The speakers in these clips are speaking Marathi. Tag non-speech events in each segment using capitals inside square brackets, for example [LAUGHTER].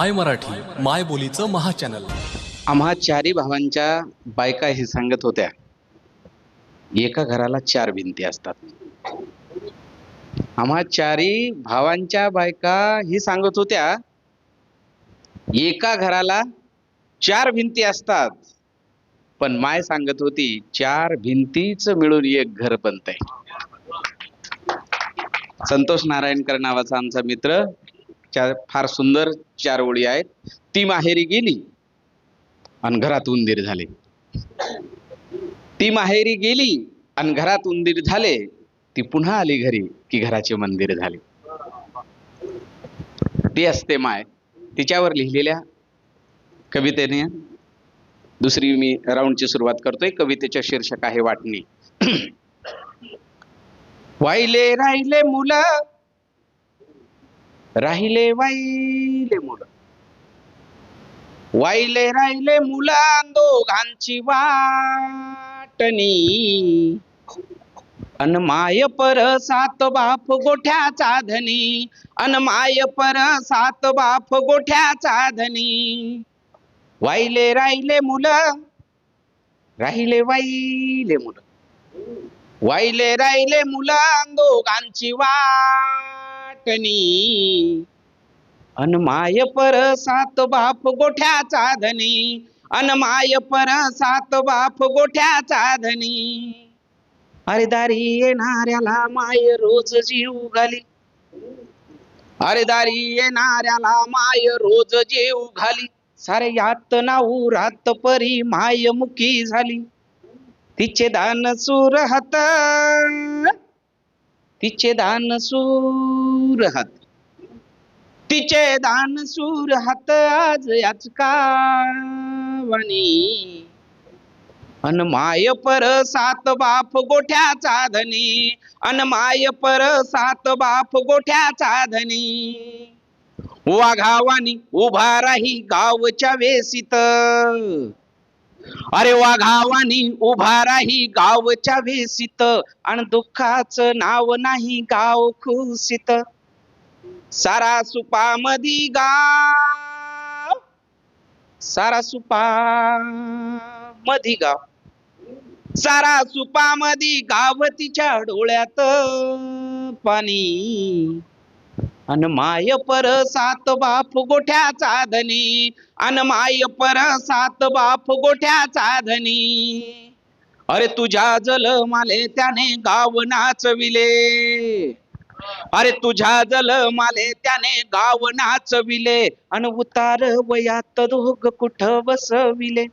आय मराठी माय बोलीचं महाचॅनल आम्हा चारी भावांच्या बायका हे सांगत होत्या एका घराला चार भिंती असतात. आम्हा चारी भावांच्या बायका ही सांगत होत्या एका घराला चार भिंती असतात. पण माय सांगत होती चार भिंतीच मिळून एक घर बनतंय. संतोष नारायणकर नावाचा आमचा मित्र चार फार सुंदर चार ओळी आहेत. ती माहेरी गेली आणि घरात उंदीर झाले. ती माहेरी गेली आणि घरात उंदीर झाले. ती पुन्हा आली घरी की घराचे मंदिर झाले. ती असते माय. तिच्यावर लिहिलेल्या कवितेने दुसरी मी राऊंडची सुरुवात करतोय. कवितेच्या शीर्षक आहे वाटणी. [CLEARS THROAT] वाहिले राहिले मुलं राहिले वाईले मुलं. वाईले राहिले मुला दोघांची वाटणी. अन माय पर सात बाप गोठ्याचा धनी अन माय पर सात बाप गोठ्याचा धनी वाईले राहिले मुलं राहिले वाईले मुलं. वाईले राहिले मुलं दोघांची वाटणी अनमाय पर सात बाप गोठ्याचा धनी अनमाय पर सात बाप गोठ्याचा धनी अरे दारी येणाऱ्याला माय रोज जीव घाली. अरे दारी येणाऱ्याला माय रोज जीव घाली. सारे यात नाऊ रात परी माय मुखी झाली. तिचे दान सूर हात तिचे दान सूर हात. तिचे दान सूर हात आज याचकावणी अन माय पर सात बाप गोठ्या धनी अन माय पर सात बाप गोठ्या धनी वाघावानी उभा राही गावच्या वेसीत अरे वाघावानी उभा राही गावच्या वेसीत आणि दुःखाच नाव नाही गाव खुसित सारा सुपा मधी गाव. सारा सुपा मधी गाव. सारा सुपा मधी गाव तिच्या डोळ्यात पाणी. अन माय पर सात बाप गोठ्या धनी अन माय पर सात बाप गोठ्या धनी अरे तुझ्या जल माले त्याने गाव नाचविले. अरे तुझ्या जल माले त्याने गाव नाचविले अन उतार वयात दोघ कुठ बसविले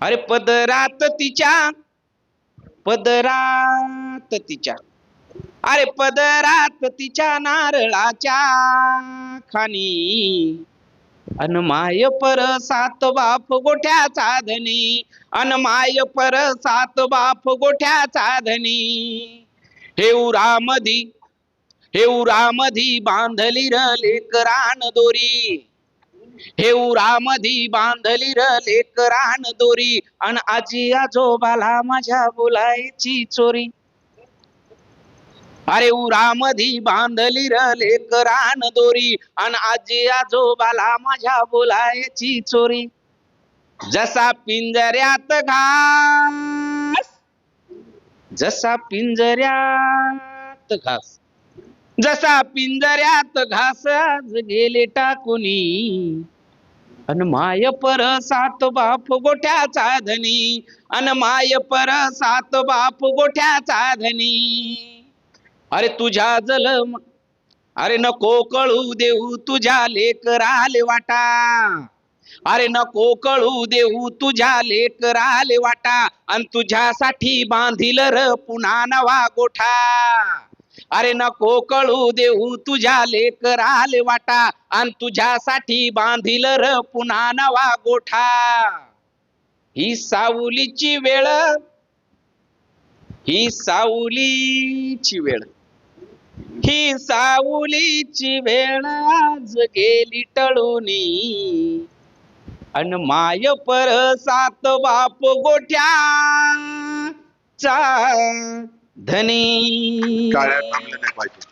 अरे पदरात तिच्या पदरात तिच्या. अरे पदरात तिच्या नारळाच्या खानी. अन माय पर सात बाप गोठ्या साधनी अन माय पर सात बाप गोठ्या साधनी हे उरामधी हे उरामधी बांधली र लेकरान दोरी. हे उरामधी बांधली र लेकरान दोरी. अन आजी आजोबाला माझ्या बोलायची चोरी. अरे उरामधी बांधली र लेकरान दोरी. अन आजी आजोबाला माझ्या बोलायची चोरी. जसा पिंजऱ्यात घास जसा पिंजऱ्यात घास. जसा पिंजऱ्यात घास गेले टाकुनी अन माय पर सात बाप गोठ्याचा धनी अन माय पर सात बाप गोठ्याचा धनी. अरे तुझ्या जलम अरे नको कळू देऊ तुझ्या लेकराले वाटा. अरे नको कळू देऊ तुझ्या लेकराले वाटा अन तुझ्यासाठी बांधिल र पुन्हा नवा गोठा. अरे नको कळू देऊ तुझ्या लेकराले वाटा अन तुझ्यासाठी बांधील र पुन्हा नवा गोठा. ही सावलीची वेळ ही सावलीची वेळ. ही सावलीची वेळ आज गेली टळूनी. अन माय पर सात बाप गोठ्या चा धनी. काळ्या थांबलं नाही पाहिजे